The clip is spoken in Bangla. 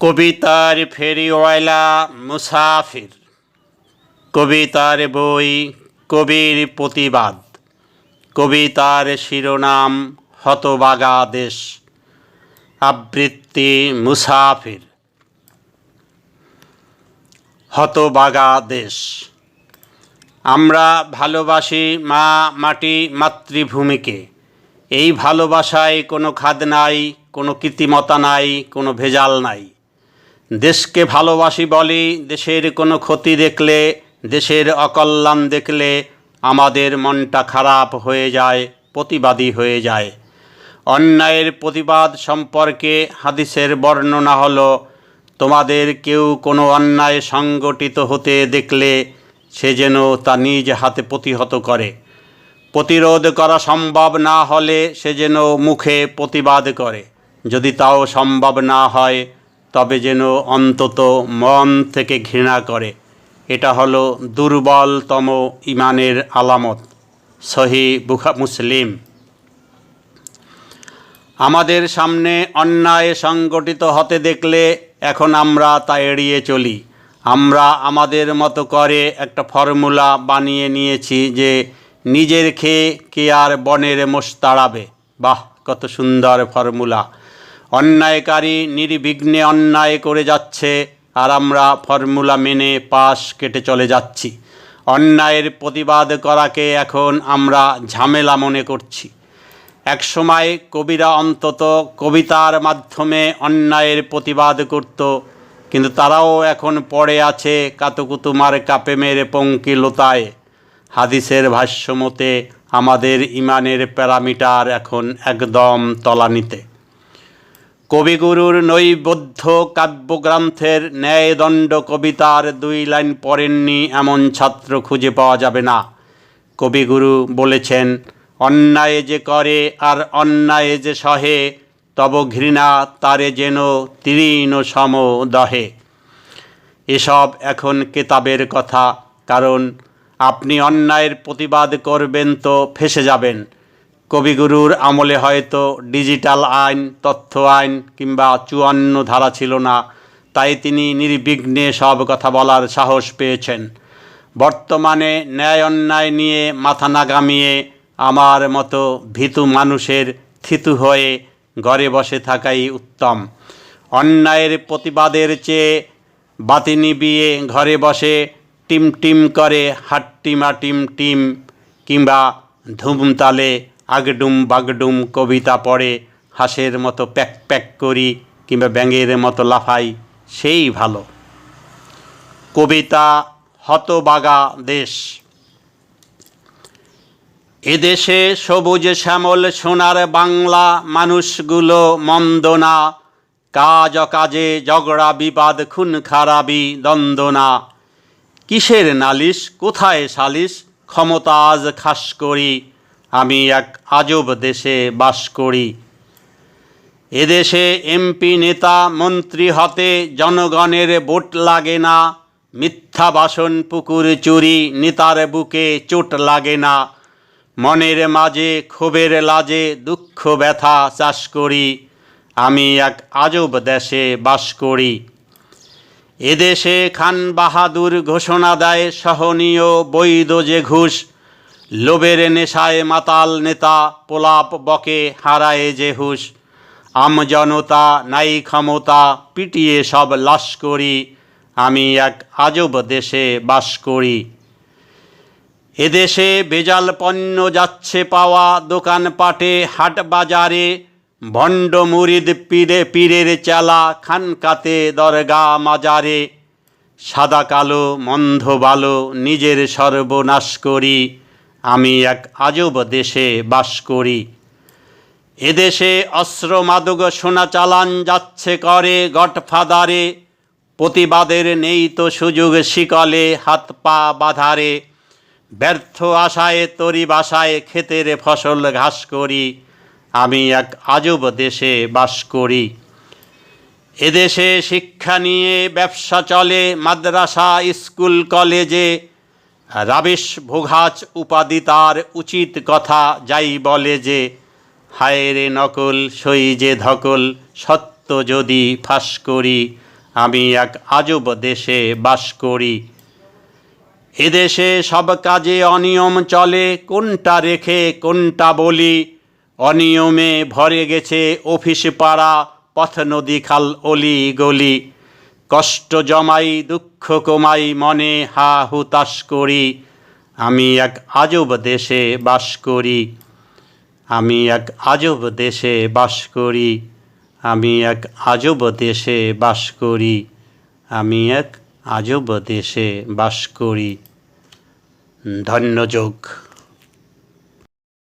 কবিতার ফেরিওয়ালা মুসাফির। কবিতার বই, কবির প্রতিবাদ। কবিতার শিরোনাম, হতবাগা দেশ। আবৃত্তি মুসাফির। হতবাগা দেশ। আমরা ভালোবাসি মা মাটি মাতৃভূমিকে। এই ভালোবাসায় কোনো খাদ নাই, কোনো কৃত্রিমতা নাই, কোনো ভেজাল নাই। দেশকে ভালোবাসি বলি, দেশের কোনো ক্ষতি দেখলে, দেশের অকল্যাণ দেখলে আমাদের মনটা খারাপ হয়ে যায়, প্রতিবাদী হয়ে যায়। অন্যায়ের প্রতিবাদ সম্পর্কে হাদিসের বর্ণনা হলো, তোমাদের কেউ কোনো অন্যায় সংগঠিত হতে দেখলে সে যেন তা নিজ হাতে প্রতিহত করে। প্রতিরোধ করা সম্ভব না হলে সে যেন মুখে প্রতিবাদ করে। যদি তাও সম্ভব না হয় তবে যেন অন্তত মন থেকে ঘৃণা করে। এটা হলো দুর্বলতম ইমানের আলামত। সহি বুখা মুসলিম। আমাদের সামনে অন্যায় সংগঠিত হতে দেখলে এখন আমরা তা এড়িয়ে চলি। আমরা আমাদের মতো করে একটা ফর্মুলা বানিয়ে নিয়েছি যে নিজের খেয়ে কে আর বনের মোষ তাড়াবে। বাহ, কত সুন্দর ফর্মুলা। অন্যায়কারী নির্বিঘ্নে অন্যায় করে যাচ্ছে, আর আমরা ফর্মুলা মেনে পাশ কেটে চলে যাচ্ছি। অন্যায়ের প্রতিবাদ করাকে এখন আমরা ঝামেলা মনে করছি। একসময় কবিরা অন্তত কবিতার মাধ্যমে অন্যায়ের প্রতিবাদ করত, কিন্তু তারাও এখন পড়ে আছে কাতুকুতুমার কাপে মেরে পঙ্কিলতায় হাদিসের ভাষ্যমতে আমাদের ইমানের প্যারামিটার এখন একদম তলানিতে। কবিগুরুর নৈবদ্ধ কাব্যগ্রন্থের ন্যায়দণ্ড কবিতার দুই লাইন পড়েননি এমন ছাত্র খুঁজে পাওয়া যাবে না। কবিগুরু বলেছেন, অন্যায় যে করে আর অন্যায় যে সহে, তব ঘৃণা তারে যেন তীর্ণ সম দহে। এসব এখন কেতাবের কথা, কারণ আপনি অন্যায়ের প্রতিবাদ করবেন তো ফেসে যাবেন। কবিগুরুর আমলে হয়তো ডিজিটাল আইন, তথ্য আইন কিংবা চুয়ান্ন ধারা ছিল না, তাই তিনি নির্বিঘ্নে সব কথা বলার সাহস পেয়েছেন। বর্তমানে ন্যায় অন্যায় নিয়ে মাথা না গামিয়ে আমার মতো ভীতু মানুষের থিতু হয়ে ঘরে বসে থাকাই উত্তম। অন্যায়ের প্রতিবাদের চেয়ে বাতি নিবিয়ে ঘরে বসে টিম টিম করে হাট্টিমা টিম টিম কিংবা ধুমতালে আগডুম বাগডুম কবিতা পড়ে, হাঁসের মতো প্যাক প্যাক করি কিংবা ব্যাঙের মতো লাফাই, সেই ভালো। কবিতা হতবাগা দেশ। এদেশে সবুজ শ্যামল সোনার বাংলা মানুষগুলো মন্দ না, কাজ অকাজে ঝগড়া বিবাদ খুন খারাপি দ্বন্দ্ব না। কিসের নালিশ, কোথায় সালিশ, ক্ষমতা আজ খাস করি। আমি এক আজব দেশে বাস করি। এদেশে এমপি নেতা, মন্ত্রী হতে জনগণের ভোট লাগে না। মিথ্যা বাসন পুকুর চুরি, নেতার বুকে চোট লাগে না। মনের মাঝে, ক্ষোভের লাজে, দুঃখ, ব্যথা চাষ করি। আমি এক আজব দেশে বাস করি। এদেশে খান বাহাদুর ঘোষণা দেয়, সহনীয়, বৈধ যে ঘুষ। লোভের নেশায় মাতাল নেতা পোলাপ বকে হারায় যে হুশ। আমজনতা নাই ক্ষমতা, পিটিয়ে সব লাশ করি। আমি এক আজব দেশে বাস করি। এদেশে বেজাল পণ্য যাচ্ছে পাওয়া দোকানপাটে, হাট বাজারে, ভণ্ড মুরিদ পীরে পীরের চালা খানকাতে দরগা মাজারে। সাদা কালো মন্ধ ভালো নিজের সর্বনাশ করি। আমি এক আজব দেশে বাস করি। এদেশে অস্ত্র মাদক সোনা চালান যাচ্ছে করে গটফাদারে প্রতিবাদের নেই তো সুযোগ শিকলে হাত পা বাধারে। ব্যর্থ আশায় তরি বাসায় ক্ষেতের ফসল ঘাস করি, আমি এক আজব দেশে বাস করি। এদেশে শিক্ষা নিয়ে ব্যবসা চলে, মাদ্রাসা, স্কুল, কলেজে রাবিশ ভোগাচ উপাধি তার উচিত কথা যাই বলে যে, হায় রে নকল, সই যে ধকল, সত্য যদি ফাঁস করি, আমি এক আজব দেশে বাস করি। এদেশে সব কাজে অনিয়ম চলে, কোনটা রেখে, কোনটা বলি? অনিয়মে ভরে গেছে অফিস পাড়া, পথ নদী খাল অলি গলি। কষ্ট জমাই, দুঃখ কমাই, মনে হা হুতাশ করি। আমি এক আজব দেশে বাস করি। আমি এক আজব দেশে বাস করি। আমি এক আজব দেশে বাস করি। আমি এক আজব দেশে বাস করি। ধন্যযোগ